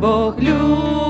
Бог любить.